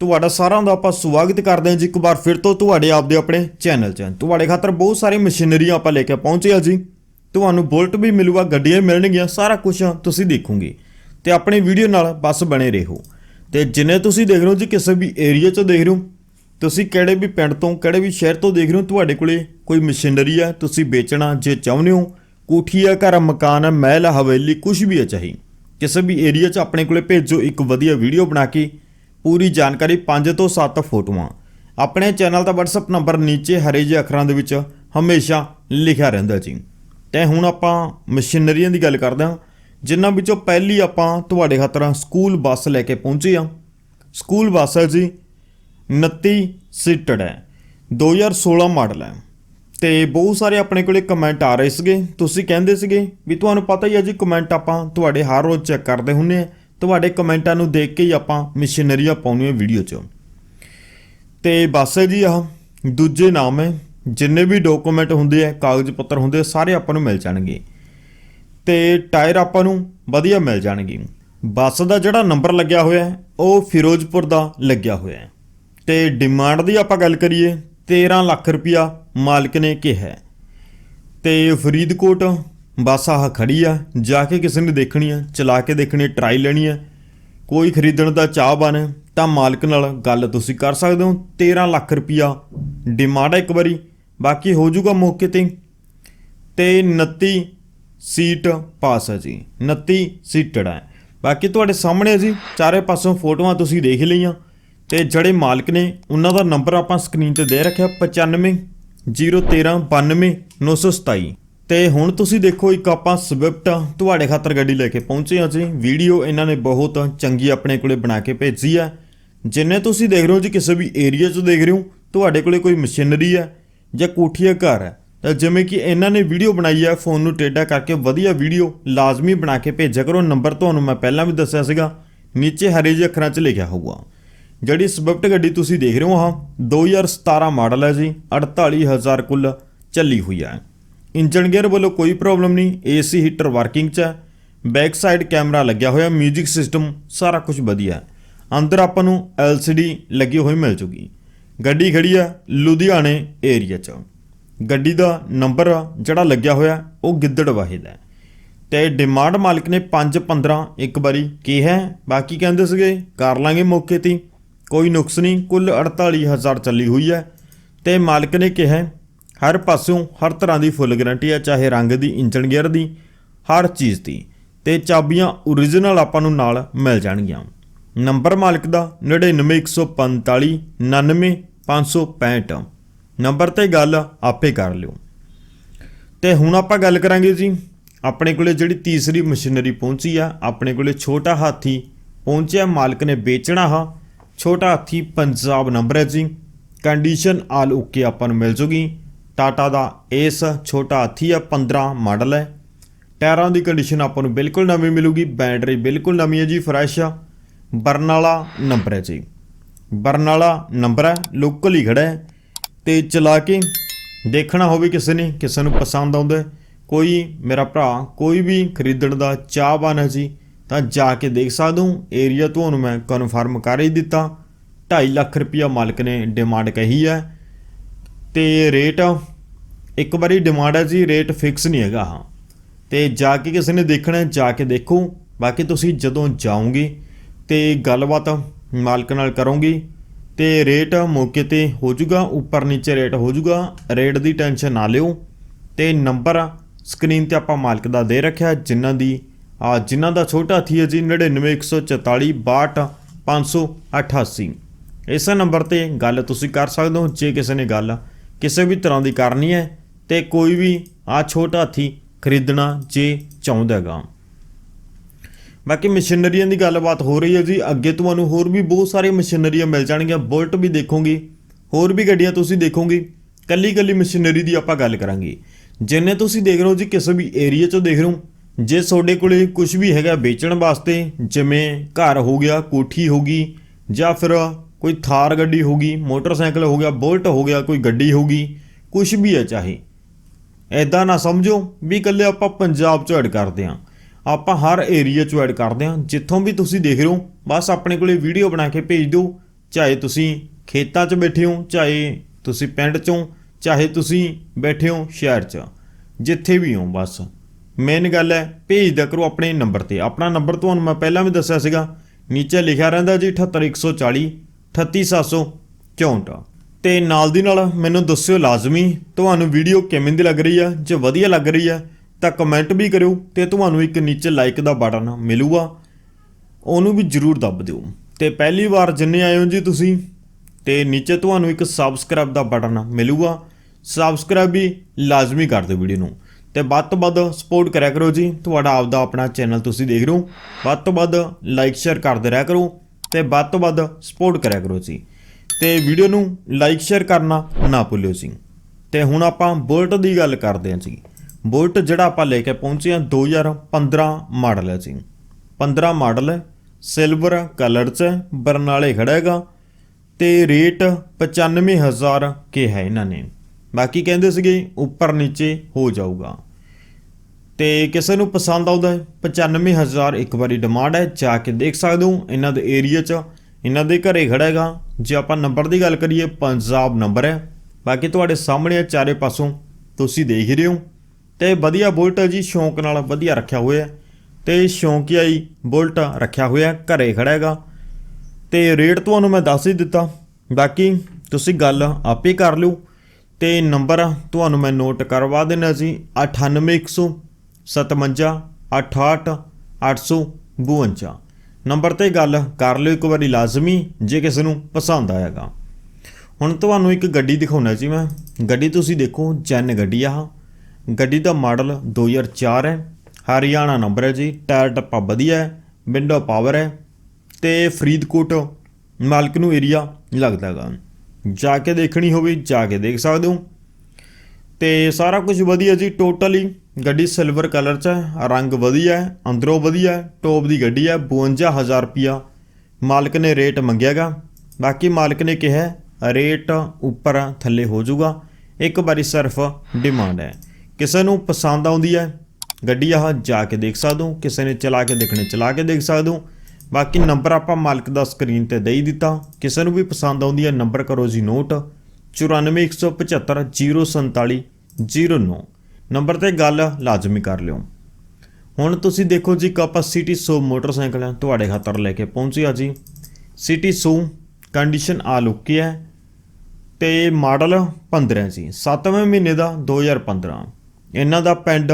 ਤੁਹਾਡਾ ਸਾਰਿਆਂ ਦਾ ਆਪਾਂ ਸਵਾਗਤ ਕਰਦੇ ਹਾਂ ਜੀ ਇੱਕ ਵਾਰ ਫਿਰ ਤੋਂ ਤੁਹਾਡੇ ਆਪਦੇ ਆਪਣੇ ਚੈਨਲ 'ਚ। ਤੁਹਾਡੇ ਖਾਤਰ ਬਹੁਤ ਸਾਰੀ ਮਸ਼ੀਨਰੀਆਂ ਆਪਾਂ ਲੈ ਕੇ ਪਹੁੰਚੇ ਹਾਂ ਜੀ। ਤੁਹਾਨੂੰ ਬੁਲਟ ਵੀ ਮਿਲੂਗਾ ਗੱਡੀਆਂ ਵੀ ਮਿਲਣਗੀਆਂ ਸਾਰਾ ਕੁਝ ਤੁਸੀਂ ਦੇਖੋਗੇ। ਤੇ ਆਪਣੀ ਵੀਡੀਓ ਨਾਲ ਬਸ ਬਣੇ ਰਹੋ। ਤੇ ਜਿੰਨੇ ਤੁਸੀਂ ਦੇਖ ਰਹੇ ਹੋ ਜੀ ਕਿਸੇ ਵੀ ਏਰੀਆ 'ਚ ਦੇਖ ਰਹੇ ਹੋ ਤੁਸੀਂ ਕਿਹੜੇ ਵੀ ਪਿੰਡ ਤੋਂ ਕਿਹੜੇ ਵੀ ਸ਼ਹਿਰ ਤੋਂ ਦੇਖ ਰਹੇ ਹੋ ਤੁਹਾਡੇ ਕੋਲੇ ਕੋਈ ਮਸ਼ੀਨਰੀ ਹੈ ਤੁਸੀਂ ਵੇਚਣਾ ਜੇ ਚਾਹੁੰਦੇ ਹੋ ਕੋਠੀ ਹੈ ਘਰ ਮਕਾਨ ਹੈ ਮਹਿਲ ਹੈ, ਹਵੇਲੀ ਕੁਝ ਵੀ ਹੈ ਚਾਹੀ। ਕਿਸੇ ਵੀ ਏਰੀਆ 'ਚ ਆਪਣੇ ਕੋਲੇ ਭੇਜੋ ਇੱਕ ਵਧੀਆ ਵੀਡੀਓ ਬਣਾ ਕੇ। ਪੂਰੀ ਜਾਣਕਾਰੀ 5 ਤੋਂ 7 ਫੋਟੋਆਂ। ਆਪਣੇ ਚੈਨਲ ਦਾ WhatsApp ਨੰਬਰ ਨੀਚੇ ਹਰੇ ਜਿਹੇ ਅੱਖਰਾਂ ਦੇ ਵਿੱਚ ਹਮੇਸ਼ਾ ਲਿਖਿਆ ਰਹਿੰਦਾ ਜੀ। ਤੇ ਹੁਣ ਆਪਾਂ ਮਸ਼ੀਨਰੀਆਂ ਦੀ ਗੱਲ ਕਰਦੇ ਹਾਂ, ਜਿਨ੍ਹਾਂ ਵਿੱਚੋਂ ਪਹਿਲੀ ਆਪਾਂ ਤੁਹਾਡੇ ਖਾਤਰ ਸਕੂਲ ਬੱਸ ਲੈ ਕੇ ਪਹੁੰਚੇ ਹਾਂ। ਸਕੂਲ ਬੱਸ ਹੈ ਜੀ 29 ਸੀਟਡ ਹੈ 2016 ਮਾਡਲ ਹੈ। ਤੇ ਬਹੁਤ ਸਾਰੇ ਆਪਣੇ ਕੋਲੇ ਕਮੈਂਟ ਆ ਰਹੇ ਸੀਗੇ। ਤੁਸੀਂ ਕਹਿੰਦੇ ਸੀਗੇ ਵੀ ਤੁਹਾਨੂੰ ਪਤਾ ਹੀ ਹੈ ਜੀ ਕਮੈਂਟ ਆਪਾਂ ਤੁਹਾਡੇ ਹਰ ਰੋਜ਼ ਚੈੱਕ ਕਰਦੇ ਹੁੰਨੇ ਆ ਤੁਹਾਡੇ ਕਮੈਂਟਾਂ ਨੂੰ ਦੇਖ ਕੇ ਹੀ ਆਪਾਂ ਮਸ਼ੀਨਰੀਆਂ ਪਾਉਣੀਆਂ ਵੀਡੀਓ 'ਚ। ਤੇ ਬਸ ਹੈ ਜੀ ਆਹ, ਦੂਜੇ ਨਾਮ ਹੈ, ਜਿੰਨੇ ਵੀ ਡਾਕੂਮੈਂਟ ਹੁੰਦੇ ਆ, ਕਾਗਜ਼ ਪੱਤਰ ਹੁੰਦੇ ਆ, ਸਾਰੇ ਆਪਾਂ ਨੂੰ ਮਿਲ ਜਾਣਗੇ। ਤੇ ਟਾਇਰ ਆਪਾਂ ਨੂੰ ਵਧੀਆ ਮਿਲ ਜਾਣਗੇ। ਬੱਸ ਦਾ ਜਿਹੜਾ ਨੰਬਰ ਲੱਗਿਆ ਹੋਇਆ ਹੈ, ਉਹ ਫਿਰੋਜ਼ਪੁਰ ਦਾ ਲੱਗਿਆ ਹੋਇਆ ਹੈ। ਤੇ ਡਿਮਾਂਡ ਦੀ ਆਪਾਂ ਗੱਲ ਕਰੀਏ 13 ਲੱਖ ਰੁਪਇਆ ਮਾਲਕ ਨੇ ਕਿਹਾ ਹੈ। ਤੇ ਫਰੀਦਕੋਟ ਬੱਸ ਆਹ ਖੜੀ ਆ, ਜਾ ਕੇ ਕਿਸੇ ਨੇ ਦੇਖਣੀ ਆ, ਚਲਾ ਕੇ ਦੇਖਣੀ ਟਰਾਈ ਲੈਣੀ ਆ। ਕੋਈ ਖਰੀਦਣ ਦਾ ਚਾਹਵਾਨ ਹੈ ਤਾਂ ਮਾਲਕ ਨਾਲ ਗੱਲ ਤੁਸੀਂ ਕਰ ਸਕਦੇ ਹੋ 13 ਲੱਖ ਰੁਪਇਆ। ਡਿਮਾਂਡ ਹੈ ਇੱਕ ਵਾਰੀ, ਬਾਕੀ ਹੋ ਜਾਊਗਾ ਮੌਕੇ ਤੇ। ਤੇ 29 ਸੀਟ ਪਾਸ ਹੈ ਜੀ 29 ਸੀਟਡ ਹੈ ਬਾਕੀ ਤੁਹਾਡੇ ਸਾਹਮਣੇ ਹੈ ਜੀ, ਚਾਰੇ ਪਾਸੋਂ ਫੋਟੋਆਂ ਤੁਸੀਂ ਦੇਖ ਲਈਆਂ। ਤੇ ਜਿਹੜੇ ਮਾਲਕ ਨੇ, ਉਹਨਾਂ ਦਾ ਨੰਬਰ ਆਪਾਂ ਸਕਰੀਨ ਤੇ ਦੇ ਰੱਖਿਆ 95 013 92 927 ਤੇ ਹੁਣ ਤੁਸੀਂ ਦੇਖੋ ਇੱਕ ਆਪਾਂ ਸਵਿਫਟ ਤੁਹਾਡੇ ਖਾਤਰ ਗੱਡੀ ਲੈ ਕੇ ਪਹੁੰਚੇ ਹਾਂ ਜੀ। ਵੀਡੀਓ ਇਹਨਾਂ ਨੇ ਬਹੁਤ ਚੰਗੀ ਆਪਣੇ ਕੋਲੇ ਬਣਾ ਕੇ ਭੇਜੀ ਹੈ ਜਿੰਨੇ ਤੁਸੀਂ ਦੇਖ ਰਹੇ ਹੋ ਜੀ, ਕਿਸੇ ਵੀ ਏਰੀਆ 'ਚ ਦੇਖ ਰਹੇ ਹੋ, ਤੁਹਾਡੇ ਕੋਲੇ ਕੋਈ ਮਸ਼ੀਨਰੀ ਹੈ ਜਾਂ ਕੋਠੀਆ ਘਰ ਹੈ ਤਾਂ ਜਿਵੇਂ ਕਿ ਇਹਨਾਂ ਨੇ ਵੀਡੀਓ ਬਣਾਈ ਹੈ ਫੋਨ ਨੂੰ ਟੇਢਾ ਕਰਕੇ ਵਧੀਆ ਵੀਡੀਓ ਲਾਜ਼ਮੀ ਬਣਾ ਕੇ ਭੇਜਿਆ ਕਰੋ। ਨੰਬਰ ਤੁਹਾਨੂੰ ਮੈਂ ਪਹਿਲਾਂ ਵੀ ਦੱਸਿਆ ਸੀਗਾ, ਨੀਚੇ ਹਰੇ ਜਿਹੇ ਅੱਖਰਾਂ 'ਚ ਲਿਖਿਆ ਹੋਊਗਾ। ਜਿਹੜੀ ਸਵਿਫਟ ਗੱਡੀ ਤੁਸੀਂ ਦੇਖ ਰਹੇ ਹੋ ਆਹ 2017 ਮਾਡਲ ਹੈ ਜੀ 48000 ਕੁੱਲ ਚੱਲੀ ਹੋਈ ਹੈ ਇੰਜਨ ਗੇਅਰ ਵੱਲੋਂ ਕੋਈ ਪ੍ਰੋਬਲਮ ਨਹੀਂ, ਏਸੀ, ਹੀਟਰ ਵਰਕਿੰਗ 'ਚ ਹੈ। ਬੈਕ ਸਾਈਡ ਕੈਮਰਾ ਲੱਗਿਆ ਹੋਇਆ, 뮤직 ਸਿਸਟਮ ਸਾਰਾ ਕੁਝ ਵਧੀਆ ਅੰਦਰ ਆਪਾਂ ਨੂੰ LCD ਲੱਗੀ ਹੋਈ ਮਿਲ ਜੂਗੀ। ਗੱਡੀ ਖੜੀ ਹੈ ਲੁਧਿਆਣੇ ਏਰੀਆ 'ਚ। ਗੱਡੀ ਦਾ ਨੰਬਰ ਜਿਹੜਾ ਲੱਗਿਆ ਹੋਇਆ, ਉਹ ਗਿੱਦੜ ਵਾਹਿਦ ਹੈ। ਤੇ ਡਿਮਾਂਡ ਮਾਲਕ ਨੇ 5 15 ਇੱਕ ਵਾਰੀ ਕਿਹਾ ਹੈ। ਬਾਕੀ ਕਹਿੰਦੇ ਸੀਗੇ, ਕਰ ਲਾਂਗੇ ਮੌਕੇ ਤੇ। ਕੋਈ ਨੁਕਸ ਨਹੀਂ, ਕੁੱਲ 48000 ਚੱਲੀ ਹੋਈ ਹੈ। ਤੇ ਮਾਲਕ ਨੇ ਕਿਹਾ ਹਰ ਪਾਸਿਓਂ ਹਰ ਤਰ੍ਹਾਂ ਦੀ ਫੁੱਲ ਗਾਰੰਟੀ ਹੈ ਚਾਹੇ ਰੰਗ ਦੀ ਇੰਜਨ ਗੇਅਰ ਦੀ, ਹਰ ਚੀਜ਼ ਦੀ। ਤੇ ਚਾਬੀਆਂ origignal ਆਪਾਂ ਨੂੰ ਨਾਲ ਮਿਲ ਜਾਣਗੀਆਂ। ਨੰਬਰ ਮਾਲਕ ਦਾ 99145 99565 ਨੰਬਰ ਤੇ ਗੱਲ ਆਪੇ ਕਰ ਲਿਓ। ਤੇ ਹੁਣ ਆਪਾਂ ਗੱਲ ਕਰਾਂਗੇ ਜੀ, ਆਪਣੇ ਕੋਲੇ ਜਿਹੜੀ ਤੀਸਰੀ ਮਸ਼ੀਨਰੀ ਪਹੁੰਚੀ ਆ, ਆਪਣੇ ਕੋਲੇ ਛੋਟਾ ਹਾਥੀ ਪਹੁੰਚਿਆ, ਮਾਲਕ ਨੇ ਵੇਚਣਾ ਹਾ। ਛੋਟਾ ਹਾਥੀ ਪੰਜਾਬ ਨੰਬਰ ਹੈ ਜੀ। ਕੰਡੀਸ਼ਨ ਆਲ ਓਕੇ ਆਪਾਂ ਨੂੰ ਮਿਲ ਜੂਗੀ। ਟਾਟਾ ਦਾ ਏਸ ਛੋਟਾ ਹਾਥੀ ਆ 15 ਮਾਡਲ ਹੈ। ਟਾਇਰਾਂ ਦੀ ਕੰਡੀਸ਼ਨ ਆਪਾਂ ਨੂੰ ਬਿਲਕੁਲ ਨਵੀਂ ਮਿਲੂਗੀ ਬੈਟਰੀ ਬਿਲਕੁਲ ਨਵੀਂ ਹੈ ਜੀ ਫਰੈਸ਼ ਆ। ਬਰਨਾਲਾ ਨੰਬਰ ਹੈ ਜੀ। ਬਰਨਾਲਾ ਨੰਬਰ ਹੈ ਲੋਕਲ ਹੀ ਖੜਾ ਹੈ। ਤੇ ਚਲਾ ਕੇ ਦੇਖਣਾ ਹੋਵੇ ਕਿਸੇ ਨੇ, ਕਿਸੇ ਨੂੰ ਪਸੰਦ ਆਉਂਦਾ ਕੋਈ ਮੇਰਾ ਭਰਾ ਕੋਈ ਵੀ ਖਰੀਦਣ ਦਾ ਚਾਹਵਾਨ ਹੈ ਜੀ, ਤਾਂ ਜਾ ਕੇ ਦੇਖ ਸਕਦੇ ਹੋ। ਏਰੀਆ ਤੁਹਾਨੂੰ ਮੈਂ ਕਨਫਰਮ ਕਰ ਹੀ ਦਿੱਤਾ। 2.5 ਲੱਖ ਰੁਪਇਆ ਮਾਲਕ ਨੇ ਡਿਮਾਂਡ ਕਹੀ ਹੈ। ਤੇ ਰੇਟ ਇੱਕ ਵਾਰੀ ਡਿਮਾਂਡ ਹੈ ਜੀ ਰੇਟ ਫਿਕਸ ਨਹੀਂ ਹੈਗਾ, ਹਾਂ। ਤੇ ਜਾ ਕੇ ਕਿਸੇ ਨੇ ਦੇਖਣਾ ਜਾ ਕੇ ਦੇਖੋ। ਬਾਕੀ ਤੁਸੀਂ ਜਦੋਂ ਜਾਓਗੇ ਤੇ ਗੱਲਬਾਤ ਮਾਲਕ ਨਾਲ ਕਰੋਗੇ ਤੇ ਰੇਟ ਮੌਕੇ ਤੇ ਹੋ ਜਾਊਗਾ, ਉੱਪਰ ਨੀਚੇ ਰੇਟ ਹੋ ਜਾਊਗਾ। ਰੇਟ ਦੀ ਟੈਨਸ਼ਨ ਨਾ ਲਿਓ। ਤੇ ਨੰਬਰ ਸਕਰੀਨ ਤੇ ਆਪਾਂ ਮਾਲਕ ਦਾ ਦੇ ਰੱਖਿਆ, ਜਿਨ੍ਹਾਂ ਦੀ, ਆ, ਜਿਨ੍ਹਾਂ ਦਾ ਛੋਟਾ ਥੀ ਹੈ ਜੀ 99144 62 588 ਇਸੇ ਨੰਬਰ ਤੇ ਗੱਲ ਤੁਸੀਂ ਕਰ ਸਕਦੇ ਹੋ, ਜੇ ਕਿਸੇ ਨੇ ਗੱਲ ਕਿਸੇ ਵੀ ਤਰ੍ਹਾਂ ਦੀ ਕਰਨੀ ਹੈ ਤੇ ਕੋਈ ਵੀ ਆ ਛੋਟਾ ਹਾਥੀ ਖਰੀਦਣਾ ਜੇ ਚਾਹੁੰਦਾ ਹੈਗਾ। ਬਾਕੀ ਮਸ਼ੀਨਰੀਆਂ ਦੀ ਗੱਲਬਾਤ ਹੋ ਰਹੀ ਹੈ ਜੀ। ਅੱਗੇ ਤੁਹਾਨੂੰ ਹੋਰ ਵੀ ਬਹੁਤ ਸਾਰੀਆਂ ਮਸ਼ੀਨਰੀਆਂ ਮਿਲ ਜਾਣਗੀਆਂ। ਬੁਲਟ ਵੀ ਦੇਖੋਗੇ। ਹੋਰ ਵੀ ਗੱਡੀਆਂ ਤੁਸੀਂ ਦੇਖੋਗੇ। ਕੱਲੀ ਕੱਲੀ ਮਸ਼ੀਨਰੀ ਦੀ ਆਪਾਂ ਗੱਲ ਕਰਾਂਗੇ। ਜਿੰਨੇ ਤੁਸੀਂ ਦੇਖ ਰਹੇ ਹੋ ਜੀ, ਕਿਸੇ ਵੀ ਏਰੀਆ 'ਚੋਂ ਦੇਖ ਰਹੇ ਹੋ। ਜੇ ਤੁਹਾਡੇ ਕੋਲੇ ਕੁਝ ਵੀ ਹੈਗਾ ਵੇਚਣ ਵਾਸਤੇ, ਜਿਵੇਂ ਘਰ ਹੋ ਗਿਆ, ਕੋਠੀ ਹੋ ਗਈ ਜਾਂ ਫਿਰ ਕੋਈ ਥਾਰ ਗੱਡੀ ਹੋ ਗਈ, ਮੋਟਰਸਾਈਕਲ ਹੋ ਗਿਆ, ਬੁਲਟ ਹੋ ਗਿਆ, ਕੋਈ ਗੱਡੀ ਹੋ ਗਈ ਕੁਝ ਵੀ ਹੈ ਚਾਹੇ। ਐਦਾਂ ਨਾ ਸਮਝੋ ਵੀ ਇਕੱਲੇ ਆਪਾਂ ਪੰਜਾਬ 'ਚ ਐਡ ਕਰਦੇ ਹਾਂ। ਆਪਾਂ ਹਰ ਏਰੀਆ 'ਚ ਐਡ ਕਰਦੇ ਹਾਂ। ਜਿੱਥੋਂ ਵੀ ਤੁਸੀਂ ਦੇਖ ਰਹੇ ਹੋ, ਬਸ ਆਪਣੇ ਕੋਲੇ ਵੀਡੀਓ ਬਣਾ ਕੇ ਭੇਜ ਦਿਓ। ਚਾਹੇ ਤੁਸੀਂ ਖੇਤਾਂ 'ਚ ਬੈਠੇ ਹੋ, ਚਾਹੇ ਤੁਸੀਂ ਪਿੰਡ 'ਚੋਂ, ਚਾਹੇ ਤੁਸੀਂ ਬੈਠੇ ਹੋ ਸ਼ਹਿਰ 'ਚ, ਜਿੱਥੇ ਵੀ ਹੋ ਬਸ। ਮੇਨ ਗੱਲ ਹੈ, ਭੇਜ ਦਿਆ ਕਰੋ ਆਪਣੇ ਨੰਬਰ ਤੇ। ਆਪਣਾ ਨੰਬਰ ਤੁਹਾਨੂੰ ਮੈਂ ਪਹਿਲਾਂ ਵੀ ਦੱਸਿਆ ਸੀਗਾ। ਨੀਚੇ ਲਿਖਿਆ ਰਹਿੰਦਾ ਜੀ 78140 38764 ਤੇ ਨਾਲ ਦੀ ਨਾਲ ਮੈਨੂੰ ਦੱਸਿਓ ਲਾਜ਼ਮੀ, ਤੁਹਾਨੂੰ ਵੀਡੀਓ ਕਿਵੇਂ ਦੀ ਲੱਗ ਰਹੀ ਆ? ਜੇ ਵਧੀਆ ਲੱਗ ਰਹੀ ਆ, ਤਾਂ ਕਮੈਂਟ ਵੀ ਕਰਿਓ ਤੇ ਤੁਹਾਨੂੰ ਇੱਕ ਨੀਚੇ ਲਾਈਕ ਦਾ ਬਟਨ ਮਿਲੂਗਾ। ਉਹਨੂੰ ਵੀ ਜਰੂਰ ਦੱਬ ਦਿਓ। ਤੇ ਪਹਿਲੀ ਵਾਰ ਜਿੰਨੇ ਆਏ ਹੋ ਜੀ ਤੁਸੀਂ, ਤੇ ਨੀਚੇ ਤੁਹਾਨੂੰ ਇੱਕ ਸਬਸਕ੍ਰਾਈਬ ਦਾ ਬਟਨ ਮਿਲੂਗਾ। ਸਬਸਕ੍ਰਾਈਬ ਵੀ ਲਾਜ਼ਮੀ ਕਰ ਦਿਓ ਵੀਡੀਓ ਨੂੰ। ਤੇ ਵੱਧ ਤੋਂ ਵੱਧ ਸਪੋਰਟ ਕਰਿਆ ਕਰੋ ਜੀ। ਤੁਹਾਡਾ ਆਪਦਾ ਆਪਣਾ ਚੈਨਲ ਤੁਸੀਂ ਦੇਖ ਰਹੇ ਹੋ। ਵੱਧ ਤੋਂ ਵੱਧ ਲਾਈਕ ਸ਼ੇਅਰ ਕਰਦੇ ਰਿਹਾ ਕਰੋ। ਤੇ ਵੱਧ ਤੋਂ ਵੱਧ ਸਪੋਰਟ ਕਰਿਆ ਕਰੋ ਜੀ ਤੇ ਵੀਡੀਓ ਨੂੰ ਲਾਈਕ ਸ਼ੇਅਰ ਕਰਨਾ ਨਾ ਭੁੱਲਿਓ ਜੀ ਤੇ ਹੁਣ ਆਪਾਂ ਬੁਲਟ ਦੀ ਗੱਲ ਕਰਦੇ ਹਾਂ ਜੀ ਬੁਲਟ ਜਿਹੜਾ ਆਪਾਂ ਲੈ ਕੇ ਪਹੁੰਚੇ ਹਾਂ 2015 ਮਾਡਲ ਹੈ ਜੀ 15 ਮਾਡਲ ਹੈ ਸਿਲਵਰ ਕਲਰ 'ਚ ਬਰਨਾਲੇ ਖੜੇਗਾ ਹੈਗਾ। ਤੇ ਰੇਟ 95000 ਕੇ ਹੈ ਇਹਨਾਂ ਨੇ। ਬਾਕੀ ਕਹਿੰਦੇ ਸੀਗੇ ਉੱਪਰ ਨੀਚੇ ਹੋ ਜਾਊਗਾ। ਤੇ ਕਿਸੇ ਨੂੰ ਪਸੰਦ ਆਉਂਦਾ ਹੈ 95000 ਇੱਕ ਵਾਰੀ ਡਿਮਾਂਡ ਹੈ ਜਾ ਕੇ ਦੇਖ ਸਕਦੇ ਹੋ ਇਹਨਾਂ ਦੇ ਏਰੀਆ 'ਚ ਇਹਨਾਂ ਦੇ ਘਰੇ ਖੜਾ ਹੈਗਾ। ਜੇ ਆਪਾਂ ਨੰਬਰ ਦੀ ਗੱਲ ਕਰੀਏ ਪੰਜਾਬ ਨੰਬਰ ਹੈ। ਬਾਕੀ ਤੁਹਾਡੇ ਸਾਹਮਣੇ ਹੈ ਚਾਰੇ ਪਾਸੋਂ ਤੁਸੀਂ ਦੇਖ ਹੀ ਰਹੇ ਹੋ। ਤੇ ਵਧੀਆ ਬੁਲਟ ਜੀ ਸ਼ੌਂਕ ਨਾਲ ਵਧੀਆ ਰੱਖਿਆ ਹੋਇਆ ਹੈ। ਤੇ ਸ਼ੌਂਕੀਆ ਬੁਲਟ ਰੱਖਿਆ ਹੋਇਆ ਹੈ, ਘਰੇ ਖੜਾ ਹੈਗਾ। ਤੇ ਰੇਟ ਤੁਹਾਨੂੰ ਮੈਂ ਦੱਸ ਹੀ ਦਿੱਤਾ। ਬਾਕੀ ਤੁਸੀਂ ਗੱਲ ਆਪੇ ਕਰ ਲਿਓ। ਤੇ ਨੰਬਰ ਤੁਹਾਨੂੰ ਮੈਂ ਨੋਟ ਕਰਵਾ ਦੇਣਾ ਜੀ 98157 68 852 ਨੰਬਰ ਤੇ ਗੱਲ ਕਰ ਲਿਓ ਇੱਕ ਵਾਰੀ ਲਾਜ਼ਮੀ, ਜੇ ਕਿਸੇ ਨੂੰ ਪਸੰਦ ਆਏਗਾ। ਹੁਣ ਤੁਹਾਨੂੰ ਇੱਕ ਗੱਡੀ ਦਿਖਾਉਣਾ ਜੀ ਮੈਂ। ਗੱਡੀ ਤੁਸੀਂ ਦੇਖੋ, ਜੈਨ ਗੱਡੀ ਆ। ਆਹ। ਗੱਡੀ ਦਾ ਮਾਡਲ 2004 ਹੈ। ਹਰਿਆਣਾ ਨੰਬਰ ਹੈ ਜੀ। ਟਾਇਰ ਟੱਪਾ ਵਧੀਆ ਹੈ। ਵਿੰਡੋ ਪਾਵਰ ਹੈ। ਤੇ ਫਰੀਦਕੋਟ ਮਾਲਕ ਨੂੰ ਏਰੀਆ ਲੱਗਦਾਗਾ ਜਾ ਕੇ ਦੇਖਣੀ ਹੋਵੇ, ਜਾ ਕੇ ਦੇਖ ਸਕਦੇ ਹੋ। ਤੇ ਸਾਰਾ ਕੁਝ ਵਧੀਆ ਜੀ ਟੋਟਲੀ ਗੱਡੀ ਸਿਲਵਰ ਕਲਰ ਚ ਹੈ, ਰੰਗ ਵਧੀਆ ਹੈ, ਅੰਦਰੋਂ ਵਧੀਆ ਹੈ ਟੋਪ ਦੀ ਗੱਡੀ ਹੈ 52000 ਰੁਪਿਆ ਮਾਲਕ ਨੇ ਰੇਟ ਮੰਗਿਆਗਾ। ਬਾਕੀ ਮਾਲਕ ਨੇ ਕਿਹਾ ਰੇਟ ਉੱਪਰ ਥੱਲੇ ਹੋ ਜਾਊਗਾ। ਇੱਕ ਵਾਰੀ ਸਿਰਫ ਡਿਮਾਂਡ ਹੈ। ਕਿਸੇ ਨੂੰ ਪਸੰਦ ਆਉਂਦੀ ਹੈ, ਗੱਡੀ ਆਹ ਜਾ ਕੇ ਦੇਖ ਸਕਦੇ ਹੋ ਕਿਸੇ ਨੇ ਚਲਾ ਕੇ ਦੇਖਣੇ ਚਲਾ ਕੇ ਦੇਖ ਸਕਦੇ। ਹੋ ਬਾਕੀ ਨੰਬਰ ਆਪਾਂ ਮਾਲਕ ਦਾ ਸਕਰੀਨ ਤੇ ਦੇ ਹੀ ਦਿੱਤਾ। ਕਿਸੇ ਨੂੰ ਵੀ ਪਸੰਦ ਆਉਂਦੀ ਹੈ ਨੰਬਰ ਕਰੋ ਜੀ ਨੋਟ। 9417504709 ਨੰਬਰ ਤੇ ਗੱਲ ਲਾਜ਼ਮੀ ਕਰ ਲਿਓ। ਹੁਣ ਤੁਸੀਂ ਦੇਖੋ ਜੀ ਕਾਪਾ ਸਿਟੀ 100 ਮੋਟਰਸਾਈਕਲ ਹੈ ਤੁਹਾਡੇ ਖਾਤਰ ਲੈ ਕੇ ਪਹੁੰਚਿਆ ਜੀ। ਸਿਟੀ 100 ਕੰਡੀਸ਼ਨ ਆ ਲੁੱਕੀ ਹੈ ਤੇ ਮਾਡਲ 15 ਜੀ 7ਵੇਂ ਮਹੀਨੇ ਦਾ 2015 ਇਹਨਾਂ ਦਾ ਪਿੰਡ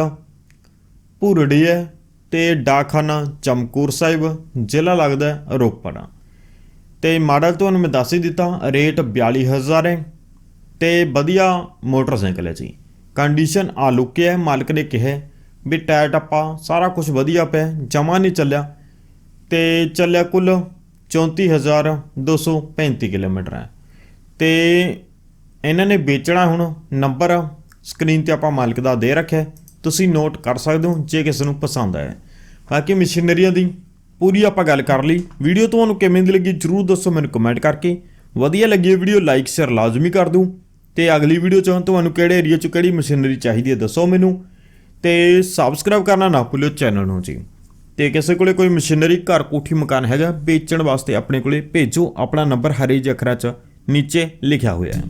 ਭੂਰੜੀ ਹੈ ਤੇ ਡਾਖਾਨਾ ਚਮਕੌਰ ਸਾਹਿਬ, ਜ਼ਿਲ੍ਹਾ ਲੱਗਦਾ ਰੋਪੜ। ਤੇ ਮਾਡਲ ਤੁਹਾਨੂੰ ਮੈਂ ਦੱਸ ਹੀ ਦਿੱਤਾ, ਰੇਟ 42000 ਹੈ ਤੇ ਵਧੀਆ ਮੋਟਰਸਾਈਕਲ ਹੈ ਜੀ। ਕੰਡੀਸ਼ਨ ਆ ਲੁੱਕੇ ਹੈ, ਮਾਲਕ ਨੇ ਕਿਹਾ ਵੀ ਟਾਇਰ ਟੱਪਾ, ਸਾਰਾ ਕੁਝ ਵਧੀਆ ਪਿਆ, ਜਮਾ ਨਹੀਂ ਚੱਲਿਆ ਤੇ ਚੱਲਿਆ ਕੁੱਲ 34235 ਕਿਲੋਮੀਟਰ ਹੈ। ਤੇ ਇਹਨਾਂ ਨੇ ਵੇਚਣਾ ਹੁਣ ਨੰਬਰ ਸਕਰੀਨ ਤੇ ਆਪਾਂ ਮਾਲਕ ਦਾ ਦੇ ਰੱਖਿਆ ਤੁਸੀਂ ਨੋਟ ਕਰ ਸਕਦੇ ਹੋ ਜੇ ਕਿਸੇ ਨੂੰ ਪਸੰਦ ਆਇਆ ਬਾਕੀ ਮਸ਼ੀਨਰੀਆਂ ਦੀ ਪੂਰੀ ਆਪਾਂ ਗੱਲ ਕਰ ਲਈ। ਵੀਡੀਓ ਤੁਹਾਨੂੰ ਕਿਵੇਂ ਦੀ ਲੱਗੀ ਜਰੂਰ ਦੱਸੋ ਮੈਨੂੰ ਕਮੈਂਟ ਕਰਕੇ। ਵਧੀਆ ਲੱਗੀ ਵੀਡੀਓ ਲਾਈਕ ਸ਼ੇਅਰ ਲਾਜ਼ਮੀ ਕਰ ਦਿਓ। ਤੇ ਅਗਲੀ ਵੀਡੀਓ ਚ ਤੁਹਾਨੂੰ ਕਿਹੜੇ ਏਰੀਆ ਚ ਕਿਹੜੀ ਮਸ਼ੀਨਰੀ ਚਾਹੀਦੀ ਹੈ ਦੱਸੋ ਮੈਨੂੰ। ਤੇ ਸਬਸਕ੍ਰਾਈਬ ਕਰਨਾ ਨਾ ਭੁੱਲਿਓ ਚੈਨਲ ਨੂੰ ਜੀ। ਤੇ ਕਿਸੇ ਕੋਲੇ ਕੋਈ ਮਸ਼ੀਨਰੀ ਘਰ ਕੋਠੀ ਮਕਾਨ ਹੈਗਾ, ਵੇਚਣ ਵਾਸਤੇ ਆਪਣੇ ਕੋਲੇ ਭੇਜੋ। ਆਪਣਾ ਨੰਬਰ ਹਰੇ ਜਿਹੇ ਚ ਨੀਚੇ ਲਿਖਿਆ ਹੋਇਆ ਹੈ।